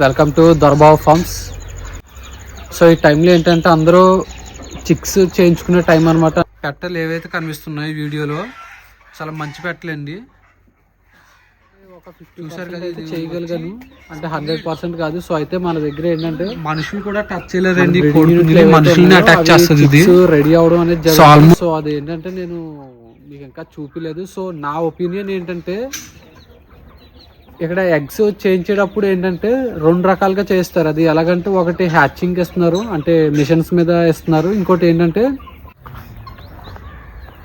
Welcome to Dorababu farms so ఈ టైంలో ఏంటంటే అందరూ చిక్స్ చేయించుకునే టైం అనమాట పెట్టలు ఏవైతే కనిపిస్తున్నాయి వీడియోలో చాలా మంచి పెట్టలండి చూసారు కదా ఇది? చేయగలిగాను. అంటే హండ్రెడ్ పర్సెంట్ కాదు. సో అయితే మన దగ్గర ఏంటంటే మనుషులు కూడా టచ్ చేయలేదండి. మనుషుల్ని అటాక్ చేస్తుంది ఇది. రెడీ అవడం అనేది సో అది ఏంటంటే నేను మీకు ఇంకా చూపిలేదు. సో నా ఒపీనియన్ ఏంటంటే ఇక్కడ ఎగ్స్ చేయించేటప్పుడు ఏంటంటే రెండు రకాలుగా చేస్తారు అది ఎలాగంటే ఒకటి హ్యాచింగ్ ఇస్తున్నారు అంటే మిషన్స్ మీద ఇస్తున్నారు ఇంకోటి ఏంటంటే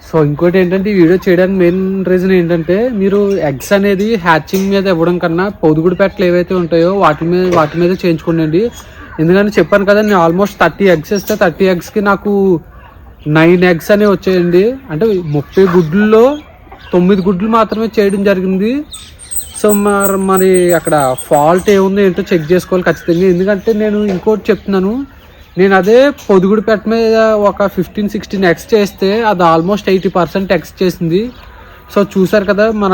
సో ఇంకోటి ఏంటంటే ఈ వీడియో చేయడానికి మెయిన్ రీజన్ ఏంటంటే మీరు ఎగ్స్ అనేది హ్యాచింగ్ మీద ఇవ్వడం కన్నా పొదుగుడు పెట్టలు ఏవైతే ఉంటాయో వాటి మీద వాటి మీద చేయించుకోండి ఎందుకంటే చెప్పాను కదా నేను ఆల్మోస్ట్ థర్టీ ఎగ్స్ ఇస్తే థర్టీ ఎగ్స్కి నాకు నైన్ ఎగ్స్ అనేవి వచ్చాయండి. అంటే ముప్పై గుడ్లలో తొమ్మిది గుడ్లు మాత్రమే చేయడం జరిగింది. సో మరి మరి అక్కడ ఫాల్ట్ ఏముందో ఏంటో చెక్ చేసుకోవాలి ఖచ్చితంగా. ఎందుకంటే నేను ఇంకోటి చెప్తున్నాను. నేను అదే పొదుగుడు పెట్ట మీద ఒక ఫిఫ్టీన్ సిక్స్టీన్ ఎక్స్ చేస్తే అది ఆల్మోస్ట్ ఎయిటీ పర్సెంట్ ఎక్స్ చేసింది. సో చూసారు కదా మన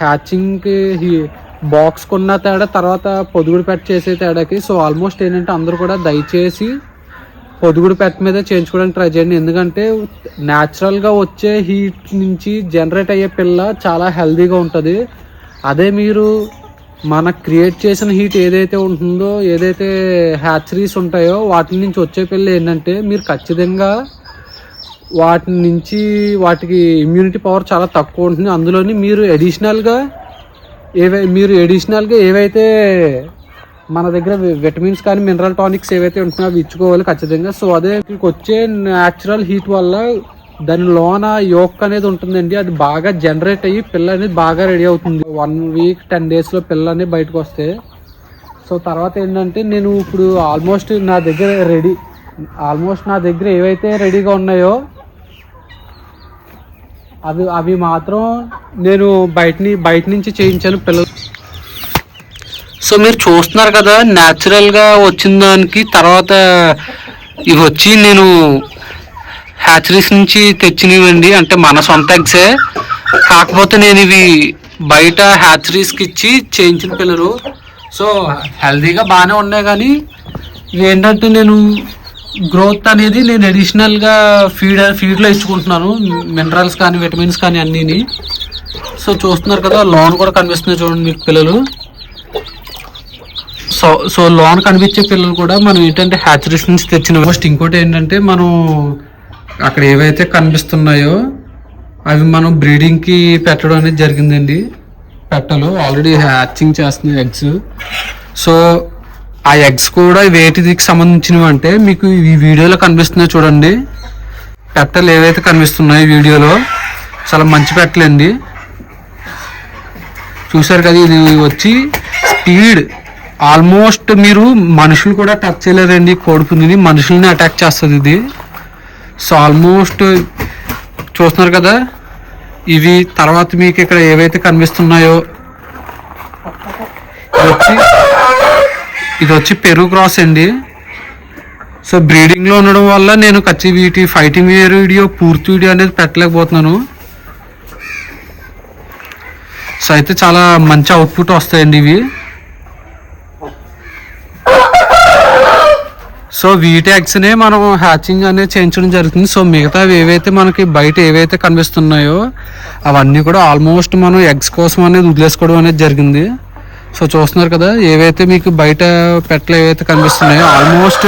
హ్యాచింగ్కి బాక్స్ కొన్న తేడా తర్వాత పొదుగుడు పెట్ట చేసే తేడాకి. సో ఆల్మోస్ట్ ఏంటంటే అందరూ కూడా దయచేసి పొదుగుడు పెట్ట మీద చేయించుకోవడానికి ట్రై చేయండి. ఎందుకంటే న్యాచురల్గా వచ్చే హీట్ నుంచి జనరేట్ అయ్యే పిల్ల చాలా హెల్దీగా ఉంటుంది. అదే మీరు మన క్రియేట్ చేసిన హీట్ ఏదైతే ఉంటుందో ఏదైతే హ్యాచరీస్ ఉంటాయో వాటి నుంచి వచ్చే పిల్ల ఏంటంటే మీరు ఖచ్చితంగా వాటి నుంచి వాటికి ఇమ్యూనిటీ పవర్ చాలా తక్కువ ఉంటుంది. అందులోని మీరు అడిషనల్గా ఏవై మీరు అడిషనల్గా ఏవైతే మన దగ్గర విటమిన్స్ కానీ మినరల్ టానిక్స్ ఏవైతే ఉంటున్నాయో అవి ఇచ్చుకోవాలి ఖచ్చితంగా. సో అదే మీకు వచ్చే న్యాచురల్ హీట్ వల్ల దాని లోన యోక్ అనేది ఉంటుందండి. అది బాగా జనరేట్ అయ్యి పిల్ల అనేది బాగా రెడీ అవుతుంది. వన్ వీక్ టెన్ డేస్లో పిల్ల అనేది బయటకు వస్తే. సో తర్వాత ఏంటంటే నేను ఇప్పుడు ఆల్మోస్ట్ నా దగ్గర రెడీ ఆల్మోస్ట్ నా దగ్గర ఏవైతే రెడీగా ఉన్నాయో అవి అవి మాత్రం నేను బయటని బయట నుంచి చేయించాను పిల్లలు. సో మీరు చూస్తున్నారు కదా న్యాచురల్గా వచ్చిన దానికి తర్వాత ఇవి వచ్చి నేను హ్యాచరీస్ నుంచి తెచ్చినవండి. అంటే మన సొంత ఎగ్సే. కాకపోతే నేను ఇవి బయట హ్యాచరీస్కి ఇచ్చి చేయించిన పిల్లలు. సో హెల్తీగా బాగానే ఉన్నాయి కానీ ఇవి ఏంటంటే నేను గ్రోత్ అనేది నేను అడిషనల్గా ఫీడ్ ఫీడ్లో ఇచ్చుకుంటున్నాను. మినరల్స్ కానీ విటమిన్స్ కానీ అన్నీని. సో చూస్తున్నారు కదా లోన్ కూడా కనిపిస్తున్నాయి చూడండి మీకు పిల్లలు. సో సో లోన్ కనిపించే పిల్లలు కూడా మనం ఏంటంటే హ్యాచరీస్ నుంచి తెచ్చిన ఫస్ట్ ఇంకోటి ఏంటంటే మనం అక్కడ ఏవైతే కనిపిస్తున్నాయో అవి మనం బ్రీడింగ్కి పెట్టడం అనేది జరిగిందండి. పెట్టలు ఆల్రెడీ హ్యాచింగ్ చేస్తున్నాయి ఎగ్స్ సో ఆ ఎగ్స్ కూడా వేటికి సంబంధించినవి అంటే మీకు ఈ వీడియోలో కనిపిస్తున్నాయి చూడండి. పెట్టలు ఏవైతే కనిపిస్తున్నాయి వీడియోలో చాలా మంచి పెట్టలండి. చూసారు కదా ఇది వచ్చి స్పీడ్ ఆల్మోస్ట్ మీరు మనుషులు కూడా టచ్ చేయలేరండి కోడిపుందిని మనుషుల్ని అటాక్ చేస్తుంది ఇది. సో ఆల్మోస్ట్ చూస్తున్నారు కదా ఇవి తర్వాత మీకు ఇక్కడ ఏవైతే కనిపిస్తున్నాయో ఇది వచ్చి ఇది వచ్చి పెరుగు క్రాస్ అండి. సో బ్రీడింగ్లో ఉండడం వల్ల నేను ఖచ్చి వీటి ఫైటింగ్ వీడియో పూర్తి వీడియో అనేది పెట్టలేకపోతున్నాను. సో అయితే చాలా మంచి అవుట్పుట్ వస్తాయండి ఇవి. సో వీటి ఎగ్స్నే మనం హ్యాచింగ్ అనేది చేయించడం జరుగుతుంది. సో మిగతావి ఏవైతే మనకి బయట ఏవైతే కనిపిస్తున్నాయో అవన్నీ కూడా ఆల్మోస్ట్ మనం ఎగ్స్ కోసం అనేది వదిలేసుకోవడం అనేది జరిగింది. సో చూస్తున్నారు కదా ఏవైతే మీకు బయట పెట్టలు ఏవైతే కనిపిస్తున్నాయో ఆల్మోస్ట్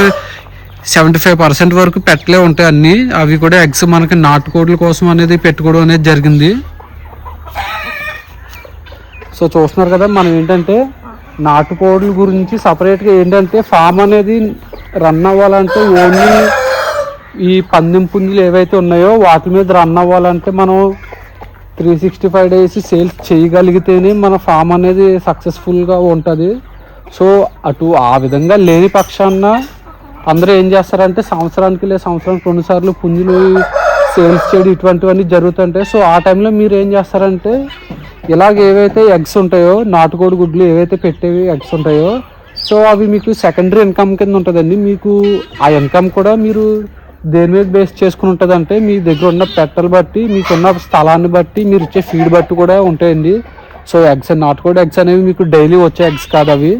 సెవెంటీ ఫైవ్ పర్సెంట్ వరకు పెట్టలే ఉంటాయి అన్నీ. అవి కూడా ఎగ్స్ మనకి నాటుకోడ్ల కోసం అనేది పెట్టుకోవడం అనేది జరిగింది. సో చూస్తున్నారు కదా మనం ఏంటంటే నాటుకోడ్ల గురించి సపరేట్గా ఏంటంటే ఫామ్ అనేది రన్ అవ్వాలంటే ఓన్లీ ఈ పందెం పుంజులు ఏవైతే ఉన్నాయో వాటి మీద రన్ అవ్వాలంటే మనం three sixty five days sales చేయగలిగితేనే మన ఫామ్ అనేది సక్సెస్ఫుల్గా ఉంటుంది. సో అటు ఆ విధంగా లేని పక్షాన అందరూ ఏం చేస్తారంటే సంవత్సరానికి లేదా సంవత్సరానికి రెండుసార్లు పుంజులు సేల్స్ చేయడం ఇటువంటివన్నీ జరుగుతుంటాయి. సో ఆ టైంలో మీరు ఏం చేస్తారంటే ఇలాగ ఏవైతే ఎగ్స్ ఉంటాయో నాటుకోడి గుడ్లు ఏవైతే పెట్టేవి ఎగ్స్ ఉంటాయో సో అవి మీకు సెకండరీ ఇన్కమ్ కింద ఉంటుందండి. మీకు ఆ ఇన్కమ్ కూడా మీరు దేని మీద బేస్ చేసుకుని ఉంటుంది అంటే మీ దగ్గర ఉన్న పెట్టలు బట్టి మీకున్న స్థలాన్ని బట్టి మీరు ఇచ్చే ఫీడ్ బట్టి కూడా ఉంటాయండి. సో ఎగ్స్ నాటుకోడి ఎగ్స్ అనేవి మీకు డైలీ వచ్చే ఎగ్స్ కాదు అవి.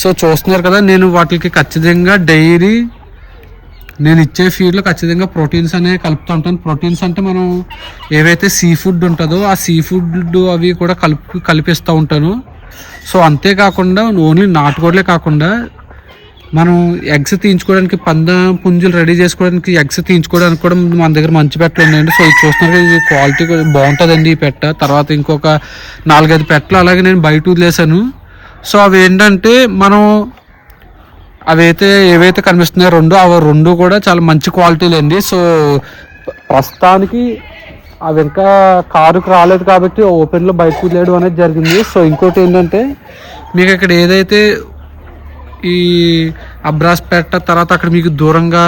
సో చూస్తున్నారు కదా నేను వాటికి ఖచ్చితంగా డైలీ నేను ఇచ్చే ఫీడ్లో ఖచ్చితంగా ప్రోటీన్స్ అనేవి కలుపుతూ ఉంటాను. ప్రోటీన్స్ అంటే మనం ఏవైతే సీ ఫుడ్ ఉంటుందో ఆ సీ ఫుడ్ అవి కూడా కలుపు కలిపిస్తూ ఉంటాను. సో అంతేకాకుండా ఓన్లీ నాటుకోడలే కాకుండా మనం ఎగ్స్ తీయించుకోవడానికి పంద పుంజులు రెడీ చేసుకోవడానికి ఎగ్స్ తీయించుకోవడానికి కూడా మన దగ్గర మంచి పెట్టలు ఉన్నాయండి. సో ఇది చూస్తున్నారు ఇది క్వాలిటీ కూడా బాగుంటుందండి ఈ పెట్ట. తర్వాత ఇంకొక నాలుగైదు పెట్టలు అలాగే నేను బయట వదిలేసాను సో అవి ఏంటంటే మనం అవైతే ఏవైతే కనిపిస్తున్నాయో రెండు అవి రెండు కూడా చాలా మంచి క్వాలిటీలు అండి సో ప్రస్తుతానికి అవి ఇంకా కారుకు రాలేదు కాబట్టి ఓపెన్లో బయటకు వదిలేయడం అనేది జరిగింది. సో ఇంకోటి ఏంటంటే మీకు ఇక్కడ ఏదైతే ఈ అబ్రాస్ పెట్ట తర్వాత అక్కడ మీకు దూరంగా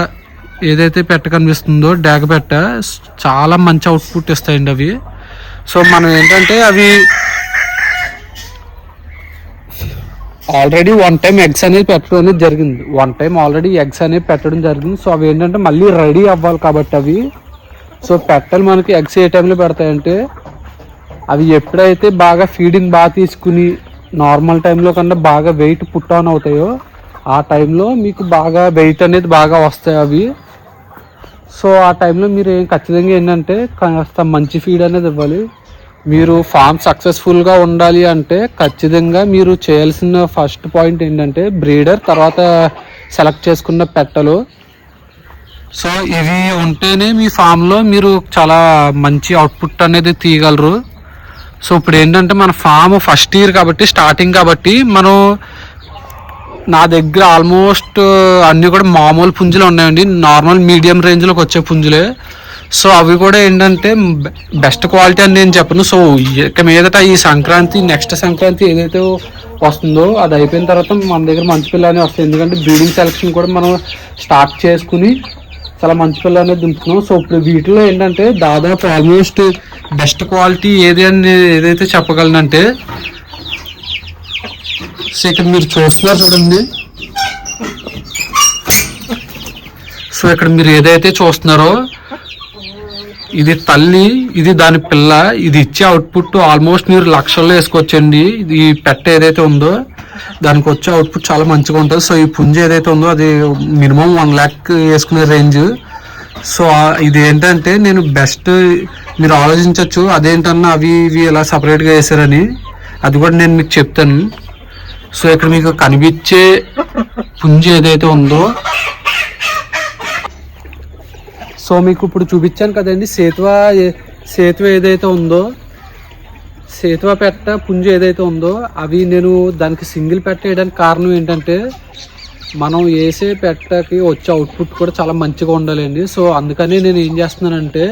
ఏదైతే పెట్ట కనిపిస్తుందో డాగ పెట్ట చాలా మంచి అవుట్పుట్ ఇస్తాయండి అవి. సో మనం ఏంటంటే అవి ఆల్రెడీ వన్ టైం ఎగ్స్ అనేది పెట్టడం అనేది జరిగింది. వన్ టైం ఆల్రెడీ ఎగ్స్ అనేది పెట్టడం జరిగింది. సో అవి ఏంటంటే మళ్ళీ రెడీ అవ్వాలి కాబట్టి అవి. సో పెట్టలు మనకి ఎగ్స్ ఏ టైంలో పెడతాయంటే అవి ఎప్పుడైతే బాగా ఫీడింగ్ బాగా తీసుకుని నార్మల్ టైంలో కన్నా బాగా వెయిట్ పుట్ ఆన్ అవుతాయో ఆ టైంలో మీకు బాగా వెయిట్ అనేది బాగా వస్తాయి అవి. సో ఆ టైంలో మీరు ఏం ఖచ్చితంగా ఏంటంటే కాస్త మంచి ఫీడ్ అనేది ఇవ్వాలి. మీరు ఫామ్ సక్సెస్ఫుల్గా ఉండాలి అంటే ఖచ్చితంగా మీరు చేయాల్సిన ఫస్ట్ పాయింట్ ఏంటంటే బ్రీడర్ తర్వాత సెలెక్ట్ చేసుకున్న పెట్టలు. సో ఇవి ఉంటేనే మీ ఫామ్లో మీరు చాలా మంచి అవుట్పుట్ అనేది తీయగలరు. సో ఇప్పుడు ఏంటంటే మన ఫామ్ ఫస్ట్ ఇయర్ కాబట్టి స్టార్టింగ్ కాబట్టి మనం నా దగ్గర ఆల్మోస్ట్ uh, అన్నీ కూడా మామూలు పుంజులు ఉన్నాయండి. నార్మల్ మీడియం రేంజ్లోకి వచ్చే పుంజులే. సో అవి కూడా ఏంటంటే బెస్ట్ క్వాలిటీ అని నేను చెప్పను. సో ఇక మీదట ఈ సంక్రాంతి నెక్స్ట్ సంక్రాంతి ఏదైతే వస్తుందో అది అయిపోయిన తర్వాత మన దగ్గర మంచి పిల్ల అనేది వస్తుంది ఎందుకంటే బ్రీడింగ్ సెలక్షన్ కూడా మనం స్టార్ట్ చేసుకుని చాలా మంచి పిల్ల అనేది దింపుతున్నాం. సో ఇప్పుడు వీటిలో ఏంటంటే దాదాపు ఆల్మోస్ట్ బెస్ట్ క్వాలిటీ ఏది అని ఏదైతే చెప్పగలనంటే సో ఇక్కడ మీరు చూస్తున్నారు చూడండి. సో ఇక్కడ మీరు ఏదైతే చూస్తున్నారో ఇది తల్లి ఇది దాని పిల్ల ఇది ఇచ్చే అవుట్పుట్ ఆల్మోస్ట్ మీరు లక్షల్లో వేసుకోవచ్చండి. ఇది పెట్ట ఏదైతే ఉందో దానికి వచ్చే అవుట్పుట్ చాలా మంచిగా ఉంటుంది. సో ఈ పుంజ ఏదైతే ఉందో అది మినిమం వన్ ల్యాక్ వేసుకునే రేంజ్ సో ఇది ఏంటంటే నేను బెస్ట్ మీరు ఆలోచించవచ్చు అదేంటన్నా అవి ఇవి ఎలా సపరేట్గా వేసారని అది కూడా నేను మీకు చెప్తాను. సో ఇక్కడ మీకు కనిపించే పుంజ ఏదైతే ఉందో. సో మీకు ఇప్పుడు చూపించాను కదండి. సేతువ సేతువ ఏదైతే ఉందో సేతువ పెట్ట పుంజు ఏదైతే ఉందో అవి నేను దానికి సింగిల్ పెట్ట వేయడానికి కారణం ఏంటంటే మనం వేసే పెట్టకి వచ్చే అవుట్పుట్ కూడా చాలా మంచిగా ఉండాలండి. సో అందుకని నేను ఏం చేస్తున్నానంటే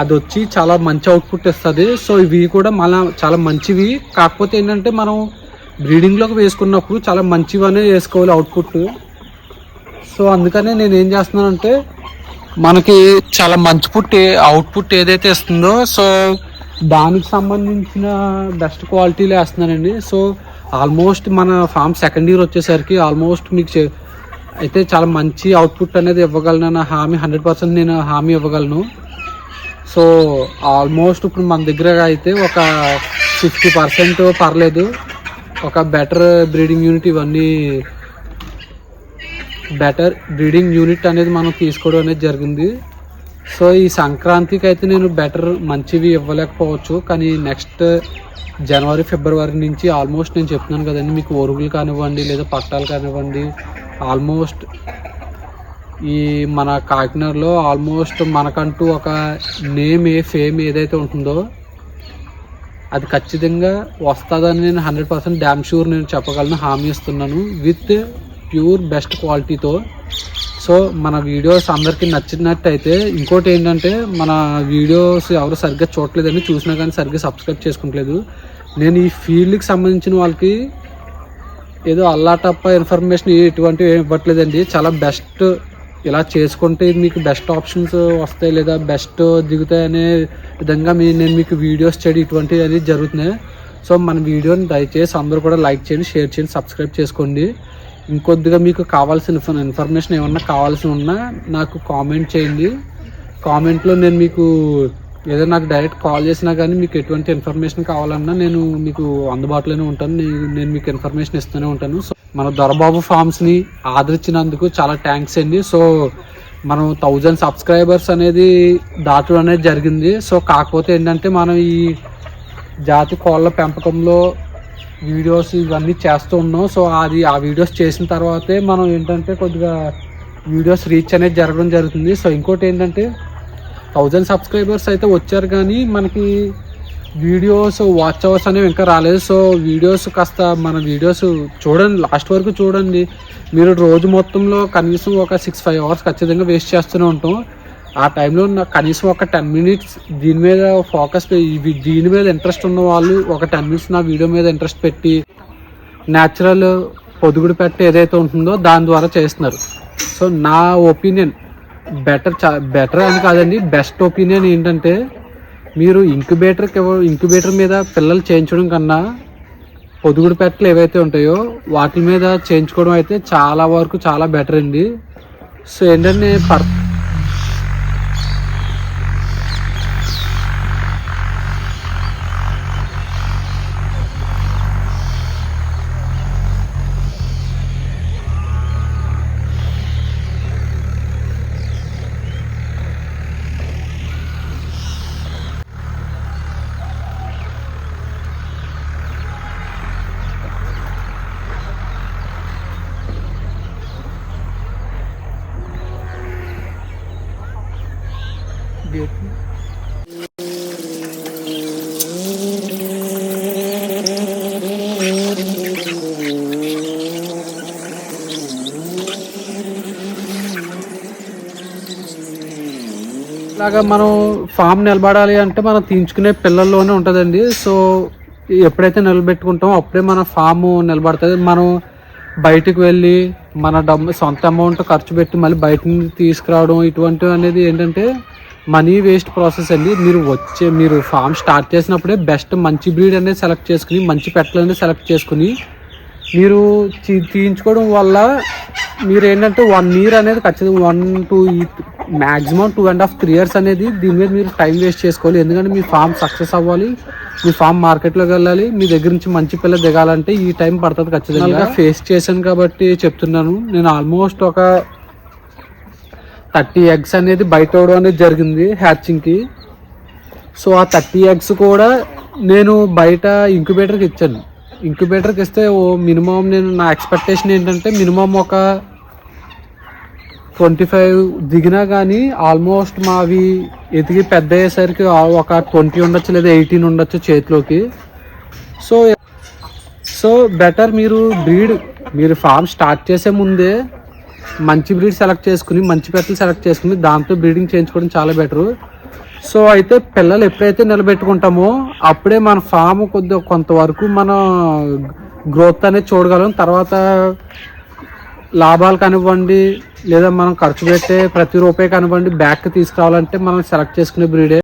అది వచ్చి చాలా మంచి అవుట్పుట్ ఇస్తుంది. సో ఇవి కూడా మళ్ళా చాలా మంచివి. కాకపోతే ఏంటంటే మనం బ్రీడింగ్లోకి వేసుకున్నప్పుడు చాలా మంచివనే వేసుకోవాలి అవుట్పుట్ సో అందుకనే నేను ఏం చేస్తున్నానంటే మనకి చాలా మంచి పుట్ అవుట్పుట్ ఏదైతే ఇస్తుందో సో దానికి సంబంధించిన బెస్ట్ క్వాలిటీలు వేస్తున్నానండి సో ఆల్మోస్ట్ మన ఫామ్ సెకండ్ ఇయర్ వచ్చేసరికి ఆల్మోస్ట్ మీకు చే- అయితే చాలా మంచి అవుట్పుట్ అనేది ఇవ్వగలను హామీ హండ్రెడ్ పర్సెంట్ నేను హామీ ఇవ్వగలను. సో ఆల్మోస్ట్ ఇప్పుడు మన దగ్గర అయితే ఒక ఫిఫ్టీ పర్సెంట్ పర్లేదు. ఒక బెటర్ బ్రీడింగ్ యూనిట్ ఇవన్నీ బెటర్ బ్రీడింగ్ యూనిట్ అనేది మనం తీసుకోవడం అనేది జరిగింది. సో ఈ సంక్రాంతికి అయితే నేను బెటర్ మంచివి ఇవ్వలేకపోవచ్చు కానీ నెక్స్ట్ జనవరి ఫిబ్రవరి నుంచి ఆల్మోస్ట్ నేను చెప్తున్నాను కదండి మీకు ఒరుగులు కానివ్వండి లేదా పట్టాలు కానివ్వండి ఆల్మోస్ట్ ఈ మన కాకినాడలో ఆల్మోస్ట్ మనకంటూ ఒక నేమ్ ఏ ఫేమ్ ఏదైతే ఉంటుందో అది ఖచ్చితంగా వస్తుందని నేను హండ్రెడ్ పర్సెంట్ డ్యామ్ షూర్ నేను చెప్పగలను హామీ ఇస్తున్నాను. విత్ ప్యూర్ బెస్ట్ క్వాలిటీతో సో మన వీడియోస్ అందరికీ నచ్చినట్టయితే ఇంకోటి ఏంటంటే మన వీడియోస్ ఎవరు సరిగ్గా చూడలేదని చూసినా కానీ సరిగ్గా సబ్స్క్రైబ్ చేసుకుంటలేదు. నేను ఈ ఫీల్డ్కి సంబంధించిన వాళ్ళకి ఏదో అల్లాటప్ప ఇన్ఫర్మేషన్ ఎటువంటివి ఏమి ఇవ్వట్లేదండి. చాలా బెస్ట్. ఇలా చేసుకుంటే మీకు బెస్ట్ ఆప్షన్స్ వస్తాయి లేదా బెస్ట్ దిగుతాయి అనే విధంగా మీ నేను మీకు వీడియోస్ చేయడం ఇటువంటివి అనేది జరుగుతున్నాయి. సో మన వీడియోని దయచేసి అందరూ కూడా లైక్ చేయండి షేర్ చేయండి సబ్స్క్రైబ్ చేసుకోండి. ఇంకొద్దిగా మీకు కావాల్సిన ఇన్ఫర్మేషన్ ఏమన్నా కావాల్సి ఉన్నా నాకు కామెంట్ చేయండి. కామెంట్లో నేను మీకు ఏదో నాకు డైరెక్ట్ కాల్ చేసినా కానీ మీకు ఎటువంటి ఇన్ఫర్మేషన్ కావాలన్నా నేను మీకు అందుబాటులోనే ఉంటాను. నేను మీకు ఇన్ఫర్మేషన్ ఇస్తూనే ఉంటాను. సో మన దొరబాబు ఫార్మ్స్ని ఆదరించినందుకు చాలా థ్యాంక్స్ అండి. సో మనం థౌజండ్ సబ్స్క్రైబర్స్ అనేది దాటడం అనేది జరిగింది. సో కాకపోతే ఏంటంటే మనం ఈ జాతి కోళ్ళ పెంపకంలో వీడియోస్ ఇవన్నీ చేస్తూ ఉన్నాం. సో అది ఆ వీడియోస్ చేసిన తర్వాతే మనం ఏంటంటే కొద్దిగా వీడియోస్ రీచ్ అనేది జరగడం జరుగుతుంది. సో ఇంకోటి ఏంటంటే థౌజండ్ సబ్స్క్రైబర్స్ అయితే వచ్చారు కానీ మనకి వీడియోస్ వాచ్ అవర్స్ అనేవి ఇంకా రాలేదు. సో వీడియోస్ కాస్త మన వీడియోస్ చూడండి లాస్ట్ వరకు చూడండి. మీరు రోజు మొత్తంలో కనీసం ఒక సిక్స్ ఫైవ్ అవర్స్ ఖచ్చితంగా వేస్ట్ చేస్తూనే ఉంటాం. ఆ టైంలో నాకు కనీసం ఒక టెన్ మినిట్స్ దీని మీద ఫోకస్ దీని మీద ఇంట్రెస్ట్ ఉన్న వాళ్ళు ఒక టెన్ మినిట్స్ నా వీడియో మీద ఇంట్రెస్ట్ పెట్టి న్యాచురల్ పొదుగుడు పెట్ట ఏదైతే ఉంటుందో దాని ద్వారా చేస్తున్నారు. సో నా ఒపీనియన్ బెటర్ చా బెటర్ అని కాదండి బెస్ట్ ఒపీనియన్ ఏంటంటే మీరు ఇంక్యుబేటర్కి ఇంక్యుబేటర్ మీద పిల్లలు చేయించడం కన్నా పొదుగుడు పెట్టలు ఏవైతే ఉంటాయో వాటి మీద చేయించుకోవడం అయితే చాలా వరకు చాలా బెటర్ అండి. సో ఏంటంటే పర్ ఇలాగా మనం ఫామ్ నిలబడాలి అంటే మనం తీయించుకునే పిల్లల్లోనే ఉంటుందండి. సో ఎప్పుడైతే నిలబెట్టుకుంటామో అప్పుడే మన ఫామ్ నిలబడుతుంది. మనం బయటికి వెళ్ళి మన డబ్బు సొంత అమౌంట్ ఖర్చు పెట్టి మళ్ళీ బయట నుంచి తీసుకురావడం ఇటువంటివి అనేది ఏంటంటే మనీ వేస్ట్ ప్రాసెస్ అండి. మీరు వచ్చే మీరు ఫామ్ స్టార్ట్ చేసినప్పుడే బెస్ట్ మంచి బ్రీడ్ అనేది సెలెక్ట్ చేసుకుని మంచి పెట్టలు అనేది సెలెక్ట్ చేసుకుని మీరు తీ- తీయించుకోవడం వల్ల మీరు ఏంటంటే వన్ ఇయర్ అనేది ఖచ్చితంగా one two maximum two and half three years అనేది దీని మీద మీరు టైం వేస్ట్ చేసుకోవాలి. ఎందుకంటే మీ ఫామ్ సక్సెస్ అవ్వాలి మీ ఫామ్ మార్కెట్లోకి వెళ్ళాలి మీ దగ్గర నుంచి మంచి పిల్ల దిగాలంటే ఈ టైం పడుతుంది ఖచ్చితంగా. ఫేస్ చేశాను కాబట్టి చెప్తున్నాను. నేను ఆల్మోస్ట్ ఒక థర్టీ ఎగ్స్ అనేది బయట అవడం అనేది జరిగింది హ్యాచింగ్కి సో ఆ థర్టీ ఎగ్స్ కూడా నేను బయట ఇంక్యుబేటర్కి ఇచ్చాను. ఇంక్యుబేటర్కి ఇస్తే ఓ మినిమం నేను నా ఎక్స్పెక్టేషన్ ఏంటంటే మినిమం ఒక ట్వంటీ ఫైవ్ దిగినా కానీ ఆల్మోస్ట్ మావి ఎదిగి పెద్ద అయ్యేసరికి ఒక ట్వంటీ ఉండొచ్చు లేదా ఎయిటీన్ ఉండొచ్చు చేతిలోకి. సో సో బెటర్ మీరు బ్రీడ్ మీరు ఫామ్ స్టార్ట్ చేసే ముందే మంచి బ్రీడ్ సెలెక్ట్ చేసుకుని మంచి పెట్టలు సెలెక్ట్ చేసుకుని దాంతో బ్రీడింగ్ చేయించుకోవడం చాలా బెటరు. సో అయితే పిల్లలు ఎప్పుడైతే నిలబెట్టుకుంటామో అప్పుడే మన ఫామ్ కొద్దిగా కొంతవరకు మన గ్రోత్ అనేది చూడగలం. తర్వాత లాభాలు కానివ్వండి లేదా మనం ఖర్చు పెట్టే ప్రతి రూపాయి కనబడి బ్యాక్ తీసుకురావాలంటే మనం సెలెక్ట్ చేసుకునే బ్రీడే